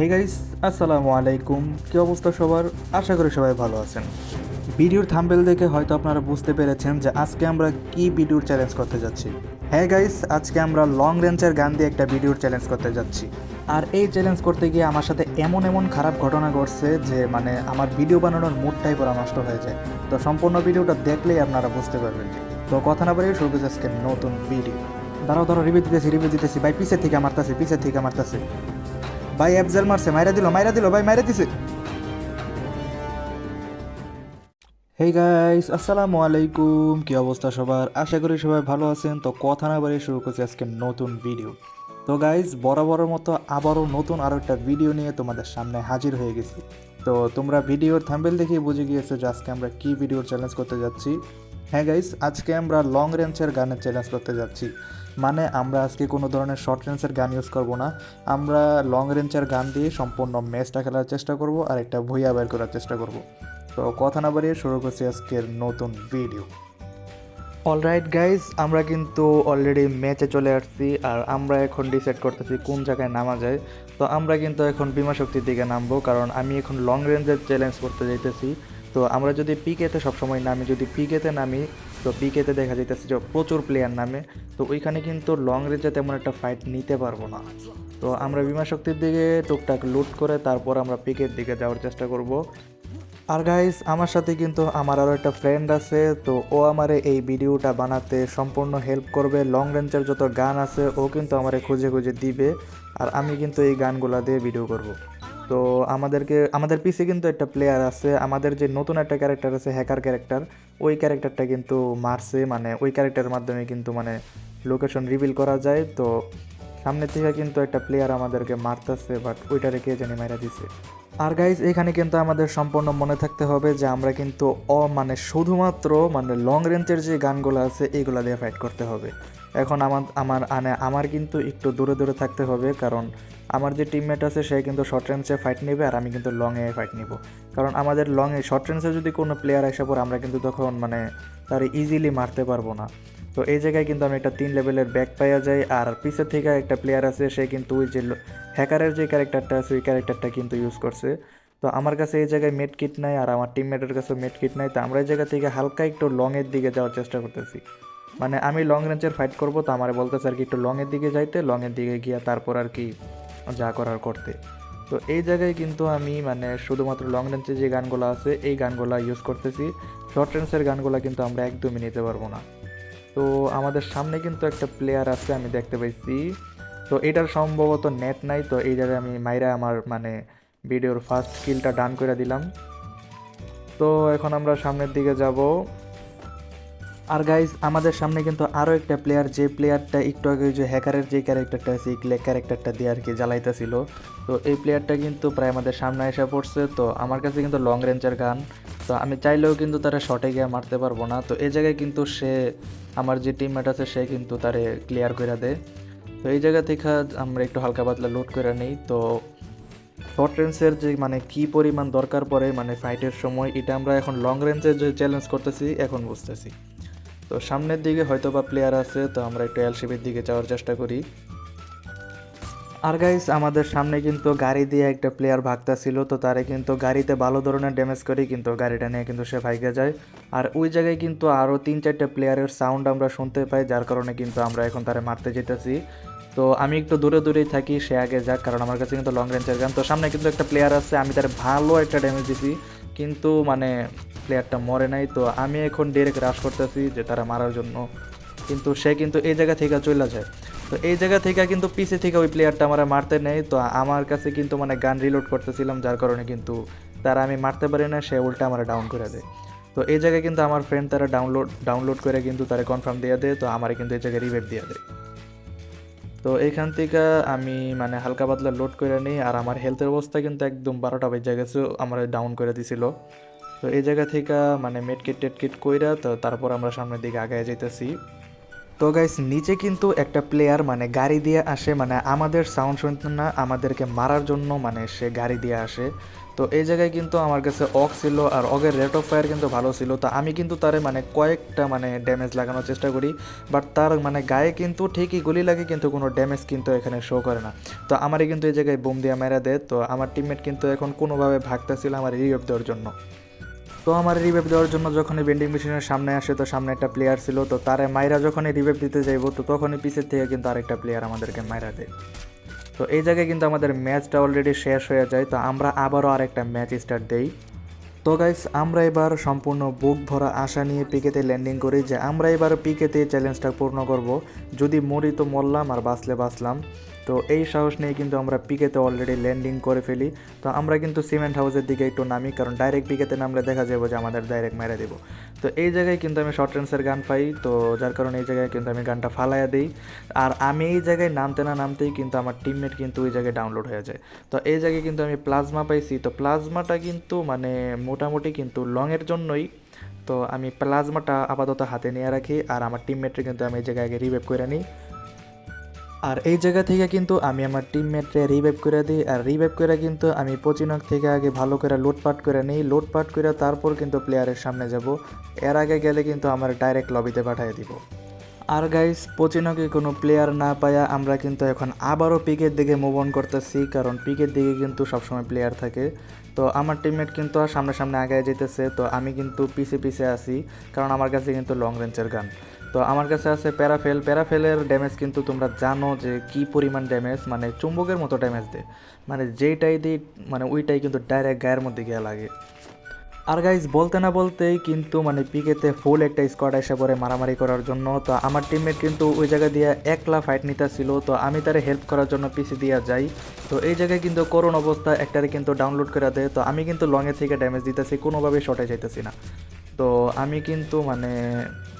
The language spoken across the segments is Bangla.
হে গাইস আসসালামু আলাইকুম কি অবস্থা সবার? আশা করি সবাই ভালো আছেন। ভিডিওর থাম্বেল দেখে হয়তো আপনারা বুঝতে পেরেছেন যে আজকে আমরা কি ভিডিওর চ্যালেঞ্জ করতে যাচ্ছি। হ্যাঁ গাইস আজকে আমরা লং রেঞ্জের গান দিয়ে একটা ভিডিওর চ্যালেঞ্জ করতে যাচ্ছি। আর এই চ্যালেঞ্জ করতে গিয়ে আমার সাথে এমন এমন খারাপ ঘটনা ঘটছে যে মানে আমার ভিডিও বানানোর মুডটাই পুরো নষ্ট হয়ে যায়। তো সম্পূর্ণ ভিডিওটা দেখলেই আপনারা বুঝতে পারবেন। তো কথা না বাড়িয়ে শুরু আজকে নতুন ভিডিও দাঁড়াও দাঁড়াও রিভিউ দিতেছি রিভিউ দিতেছি। ভাই, পিছে থেকে মারতাছে পিছে থেকে মারতাছে ভাই অ্যাফজাল মারছে, মাইরা দিল মাইরা দিল, ভাই মাইরা দিছে। হেই গাইস আসসালামু আলাইকুম, কি অবস্থা সবার? আশা করি সবাই ভালো আছেন। তো কথা না বাড়িয়ে শুরু করছি আজকে নতুন ভিডিও তো গাইস বরাবরের মতো আবারও নতুন আরও একটা ভিডিও নিয়ে তোমাদের সামনে হাজির হয়ে গেছি। তো তোমরা ভিডিওর থাম্বেল দেখে বুঝে গিয়েছো যে আজকে আমরা কি ভিডিওর চ্যালেঞ্জ করতে যাচ্ছি। হ্যাঁ গাইস আজকে আমরা লং রেঞ্জের গানের চ্যালেঞ্জ করতে যাচ্ছি। মানে আমরা আজকে কোনো ধরনের শর্ট রেঞ্জের গান ইউজ করব না। আমরা লং রেঞ্জের গান দিয়ে সম্পূর্ণ ম্যাচটা খেলার চেষ্টা করব আর একটা ভুইয়া বের করার চেষ্টা করব। তো কথা না বাড়িয়ে শুরু করছি আজকের নতুন ভিডিও অলরাইট গাইজ আমরা কিন্তু অলরেডি ম্যাচে চলে আসছি আর আমরা এখন ডিসাইড করতেছি কোন জায়গায় নামা যায়। তো আমরা কিন্তু এখন বিমা শক্তির দিকে নামবো কারণ আমি এখন লং রেঞ্জের চ্যালেঞ্জ করতে যাইতেছি। তো আমরা যদি পিকেতে সবসময় নামি, যদি পিকেতে নামি তো পিকেতে দেখা যাইতেছে যে প্রচুর প্লেয়ার নামে। তো ওইখানে কিন্তু লং রেঞ্জে তেমন একটা ফাইট নিতে পারব না। তো আমরা বিমা শক্তির দিকে টুকটাক লুট করে তারপর আমরা পিকের দিকে যাওয়ার চেষ্টা করব। আর গাইস আমার সাথে কিন্তু আমার আরও একটা ফ্রেন্ড আছে, তো ও আমারে এই ভিডিওটা বানাতে সম্পূর্ণ হেল্প করবে। লং রেঞ্জের যত গান আছে, ও কিন্তু আমারে খুঁজে খুঁজে দিবে। আর আমি কিন্তু এই গানগুলা দিয়ে ভিডিও করব। তো আমাদেরকে, আমাদের পিছে কিন্তু একটা প্লেয়ার আছে। আমাদের যে নতুন একটা ক্যারেক্টার আছে হ্যাকার ক্যারেক্টার ওই ক্যারেক্টারটা কিন্তু মারছে। মানে ওই ক্যারেক্টারের মাধ্যমে কিন্তু মানে লোকেশন রিভিল করা যায়। তো সামনে থেকে কিন্তু একটা প্লেয়ার আমাদেরকে মারতেছে বাট ওইটারে কে জানি মারা দিছে। আর গাইজ এখানে কিন্তু আমাদের সম্পূর্ণ মনে থাকতে হবে যে আমরা কিন্তু অ মানে শুধুমাত্র মানে লং রেঞ্জের যে গানগুলো আছে এইগুলো দিয়ে ফাইট করতে হবে। এখন আমার আমার মানে আমার কিন্তু একটু দূরে দূরে থাকতে হবে, কারণ আমার যে টিমমেট আছে, সে কিন্তু শর্ট রেঞ্জে ফাইট নেবে আর আমি কিন্তু লংয়ে ফাইট নিব। কারণ আমাদের লংয়ে শর্ট রেঞ্জে যদি কোনো প্লেয়ার আসে পর আমরা কিন্তু তখন মানে তার ইজিলি মারতে পারব না। তো এই জায়গায় কিন্তু আমি একটা তিন লেভেলের ব্যাক পাইয়া যাই, আর পিছের থেকে একটা প্লেয়ার আছে, সে কিন্তু ওই যে হ্যাকারের যে ক্যারেক্টারটা আছে, ওই ক্যারেক্টারটা কিন্তু ইউজ করছে। তো আমার কাছে এই জায়গায় মেড কিট নাই, আর আমার টিমমেটের কাছে মেড কিট নাই, তো আমরা এই জায়গা থেকে হালকা একটু লংয়ের দিকে যাওয়ার চেষ্টা করতেছি। মানে আমি লং রেঞ্জের ফাইট করব, তো আমার বলতেছে আর কি একটু লংয়ের দিকে যাইতে লংয়ের দিকে গিয়া তারপর আর কি যা করার করতে। তো এই জায়গায় কিন্তু আমি মানে শুধুমাত্র লং রেঞ্জের যে গানগুলো আছে, এই গানগুলো ইউজ করতেছি। শর্ট রেঞ্জের গানগুলো কিন্তু আমরা একদমই নিতে পারব না। তো আমাদের সামনে কিন্তু একটা প্লেয়ার আছে, আমি দেখতে পাইছি। তো এটার সম্ভবত নেট নাই, তো এই জায়গায় আমি মাইরা আমার মানে ভিডিওর ফার্স্ট কিলটা ডান করে দিলাম। তো এখন আমরা সামনের দিকে যাব। আর গাইজ আমাদের সামনে কিন্তু আরও একটা প্লেয়ার যে প্লেয়ারটা একটু আগে যে হ্যাকারের যে ক্যারেক্টারটা আছে, এই ক্যারেক্টারটা দিয়ে আর কি জ্বালাইতেছিল। তো এই প্লেয়ারটা কিন্তু প্রায় আমাদের সামনে এসে পড়ছে। তো আমার কাছে কিন্তু লং রেঞ্জের গান তো আমি চাইলেও কিন্তু তারা শটে গিয়ে মারতে পারব না। তো এই জায়গায় কিন্তু সে, আমার যে টিমমেট আছে, সে কিন্তু তারে ক্লিয়ার করে দেয়। তো এই জায়গা থেকে আমরা একটু হালকা পাতলা লোড করে নিই। তো শর্ট রেঞ্জের যে মানে কি পরিমাণ দরকার পড়ে মানে ফাইটের সময়, এটা আমরা এখন লং রেঞ্জের যে চ্যালেঞ্জ করতেছি, এখন বুঝতেছি। তো সামনের দিকে হয়তো বা প্লেয়ার আছে, তো আমরা একটু এলসিবির দিকে যাওয়ার চেষ্টা করি। আর গাইস আমাদের সামনে কিন্তু গাড়ি দিয়ে একটা প্লেয়ার ভাগতা ছিল, তো তারে কিন্তু গাড়িতে ভালো ধরনের ড্যামেজ করি কিন্তু গাড়িটা নিয়ে কিন্তু সে ভাইগে যায়। আর ওই জায়গায় কিন্তু আরও তিন চারটে প্লেয়ারের সাউন্ড আমরা শুনতে পাই, যার কারণে কিন্তু আমরা এখন তারে মারতে যেতেছি। তো আমি একটু দূরে দূরেই থাকি, সে আগে যাক, কারণ আমার কাছে কিন্তু লং রেঞ্জের গান তো সামনে কিন্তু একটা প্লেয়ার আছে, আমি তার ভালো একটা ড্যামেজ দিছি। কিন্তু মানে প্লেয়ারটা মরে নাই, তো আমি এখন ডিরেক্ট রাশ করতেছি যে তারা মারার জন্য। কিন্তু সে কিন্তু এই জায়গা থেকে চলে যায়। তো এই জায়গা থেকে কিন্তু পিছে থেকে ওই প্লেয়ারটা আমার মারতে নেই, তো আমার কাছে কিন্তু মানে গান রিলোড করতেছিলাম, যার কারণে কিন্তু তারা আমি মারতে পারি না, সে উল্টা আমার ডাউন করে দেয়। তো এই জায়গায় কিন্তু আমার ফ্রেন্ড তারা ডাউনলোড ডাউনলোড করে কিন্তু তারা কনফার্ম দিয়ে দেয়, তো আমার কিন্তু এই জায়গায় রিভেট দিয়ে দেয়। তো এইখান থেকে আমি মানে হালকা পাতলা লোড করে নিই, আর আমার হেলথের অবস্থা কিন্তু একদম বারোটা বেজে গেছে, আমার ডাউন করে দিছিল। তো এই জায়গা থেকে মানে মেটকিট টেটকিট কইরা তো তারপর আমরা সামনের দিকে আগায় যেতেছি তো গাইস নিচে কিন্তু একটা প্লেয়ার মানে গাড়ি দিয়ে আসে মানে আমাদের সাউন্ড শুনতে না, আমাদেরকে মারার জন্য মানে সে গাড়ি দিয়ে আসে। তো এই জায়গায় কিন্তু আমার কাছে অক ছিল আর অগের রেট অফ ফায়ার কিন্তু ভালো ছিল। তো আমি কিন্তু তারে মানে কয়েকটা মানে ড্যামেজ লাগানোর চেষ্টা করি বাট তার মানে গায়ে কিন্তু ঠিকই গুলি লাগে, কিন্তু কোনো ড্যামেজ কিন্তু এখানে শো করে না। তো আমারই কিন্তু এই জায়গায় বোম দিয়ে মেরা দেয়। তো আমার টিমমেট কিন্তু এখন কোনোভাবে ভাগতেছিল আমার রিভ দেওয়ার জন্য। তো আমার রিভেভ দেওয়ার জন্য যখনই বেন্ডিং মেশিনের সামনে আসে, তো সামনে একটা প্লেয়ার ছিল, তো তারে মাইরা যখনই রিভেভ দিতে যাইবো, তো তখনই পিছের থেকে কিন্তু আরেকটা প্লেয়ার আমাদেরকে মাইরা দেয়। তো এই জায়গায় কিন্তু আমাদের ম্যাচটা অলরেডি শেষ হয়ে যায়, তো আমরা আবারও আরেকটা ম্যাচ স্টার্ট দেই। তো গাইস আমরা এবার সম্পূর্ণ বুক ভরা আশা নিয়ে পিকেতে ল্যান্ডিং করি যে আমরা এবার পিকেতে চ্যালেঞ্জটা পূর্ণ করব। যদি মরি তো মরলাম আর বাঁচলে বাঁচলাম। তো এই সাহস নিয়ে কিন্তু আমরা পিকেতে অলরেডি ল্যান্ডিং করে ফেলি। তো আমরা কিন্তু সিমেন্ট হাউসের দিকে একটু নামি, কারণ ডাইরেক্ট পিকেতে নামলে দেখা যাবে যে আমাদের ডাইরেক্ট মেরে দেবো। তো এই জায়গায় কিন্তু আমি শর্ট রেঞ্জের গান পাই, তো যার কারণে এই জায়গায় কিন্তু আমি গানটা ফালাইয়া দিই। আর আমি এই জায়গায় নামতে না নামতেই কিন্তু আমার টিমমেট কিন্তু ওই জায়গায় ডাউনলোড হয়ে যায়। তো এই জায়গায় কিন্তু আমি প্লাজমা পাইছি, তো প্লাজমাটা কিন্তু মানে মোটামুটি কিন্তু লংয়ের জন্যই। তো আমি প্লাজমাটা আপাতত হাতে নিয়ে রাখি, আর আমার টিমমেটকে কিন্তু আমি এই জায়গায় আগে রিভাইভ করে নিই। আর এই জায়গা থেকে কিন্তু আমি আমার টিমমেটরে রিভাইভ করে দিই। আর রিভাইভ করে কিন্তু আমি পচিনক থেকে আগে ভালো করে লুটপাট করে নিই। লুটপাট করে তারপর কিন্তু প্লেয়ারের সামনে যাব। এর আগে গেলে কিন্তু আমার ডাইরেক্ট লবিতে পাঠিয়ে দিব। আর গাইস পচিনকে কোনো প্লেয়ার না পায়া আমরা কিন্তু এখন আবারও পিকের দিকে মুভ অন করতেছি। কারণ পিকের দিকে কিন্তু সবসময় প্লেয়ার থাকে। তো আমার টিমমেট কিন্তু সামনে সামনে আগায় যেতেছে। তো আমি কিন্তু পিছে পিছে আছি। কারণ আমার কাছে কিন্তু লং রেঞ্জের গান তো আমার কাছে আছে প্যারাফেল প্যারাফেলের ড্যামেজ কিন্তু তোমরা জানো যে কি পরিমাণ ড্যামেজ মানে চুম্বকের মতো ড্যামেজ দেয় মানে যেইটাই দিই মানে ওইটাই কিন্তু ডাইরেক্ট গায়ের মধ্যে গিয়ে লাগে। আর গাইজ বলতে না বলতেই কিন্তু মানে পিকেতে ফুল একটা স্কোয়াড এসে পড়ে মারামারি করার জন্য। তো আমার টিমমেট কিন্তু ওই জায়গা দিয়ে একলা ফাইট নিতে ছিল তো আমি তারে হেল্প করার জন্য পিছিয়ে দিয়ে যাই। তো এই জায়গায় কিন্তু করুণ অবস্থা, একটারে কিন্তু ডাউনলোড করে দেয় তো আমি কিন্তু লংয়ের থেকে ড্যামেজ দিতেছি, কোনোভাবেই শর্টে যাইতেছি না। তো আমি কিন্তু মানে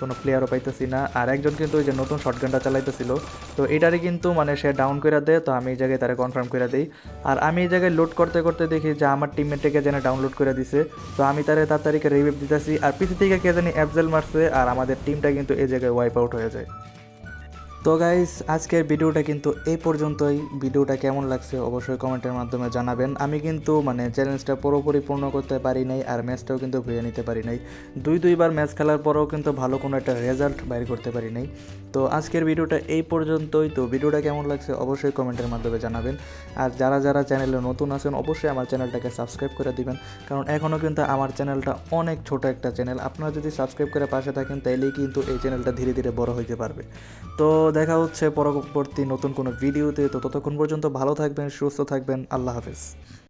কোনো প্লেয়ারও পাইতেছি না। আর একজন কিন্তু ওই যে নতুন শটগানটা চালাইতেছিল, তো এটারই কিন্তু মানে সে ডাউন করে দেয়, তো আমি এই জায়গায় তারা কনফার্ম করে দিই। আর আমি এই জায়গায় লোড করতে করতে দেখি যে আমার টিমমেটটাকে যেন ডাউনলোড করে দিছে, তো আমি তারে তাড়াতাড়ি রিভিভ দিতেছি। আর পিছু থেকে কে জানি অ্যাপজেল মারছে, আর আমাদের টিমটা কিন্তু এই জায়গায় ওয়াইপ আউট হয়ে যায়। তো গাইস আজকের ভিডিওটা কিন্তু এই পর্যন্তই। ভিডিওটা কেমন লাগছে অবশ্যই কমেন্টের মাধ্যমে জানাবেন। আমি কিন্তু মানে চ্যালেঞ্জটা পুরোপুরি পূর্ণ করতে পারি নাই আর ম্যাচটাও কিন্তু ভুয়ে নিতে পারি নাই। দুই, দুইবার ম্যাচ খেলার পরেও কিন্তু ভালো কোনো একটা রেজাল্ট বাইর করতে পারি নাই। তো আজকের ভিডিওটা এই পর্যন্তই। তো ভিডিওটা কেমন লাগছে অবশ্যই কমেন্টের মাধ্যমে জানাবেন। আর যারা যারা চ্যানেলে নতুন আছেন, অবশ্যই আমার চ্যানেলটাকে সাবস্ক্রাইব করে দিবেন। কারণ এখনও কিন্তু আমার চ্যানেলটা অনেক ছোট একটা চ্যানেল আপনারা যদি সাবস্ক্রাইব করে পাশে থাকেন, তাইলেই কিন্তু এই চ্যানেলটা ধীরে ধীরে বড় হইতে পারবে। তো দেখা হচ্ছে পরবর্তী নতুন কোনো ভিডিওতে। তো ততক্ষণ পর্যন্ত ভালো থাকবেন, সুস্থ থাকবেন, আল্লাহ হাফেজ।